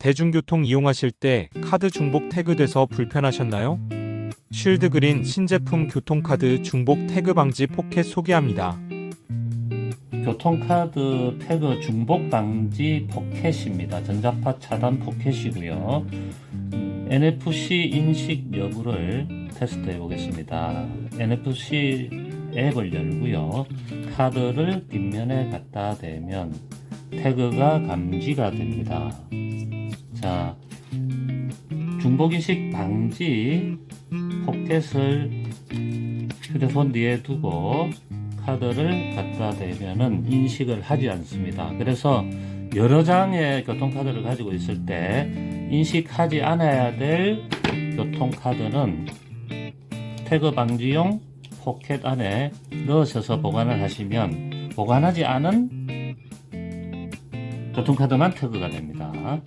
대중교통 이용하실 때 카드 중복 태그돼서 불편하셨나요? 쉴드그린 신제품 교통카드 중복 태그 방지 포켓 소개합니다. 교통카드 태그 중복 방지 포켓입니다. 전자파 차단 포켓이고요. 음, NFC 인식 여부를 테스트해 보겠습니다. NFC 앱을 열고요. 카드를 뒷면에 갖다 대면 태그가 감지가 됩니다. 자, 중복인식 방지 포켓을 휴대폰 뒤에 두고 카드를 갖다 대면은 인식을 하지 않습니다. 그래서 여러 장의 교통카드를 가지고 있을 때 인식하지 않아야 될 교통카드는 태그 방지용 포켓 안에 넣으셔서 보관을 하시면 보관하지 않은 교통카드만 태그가 됩니다.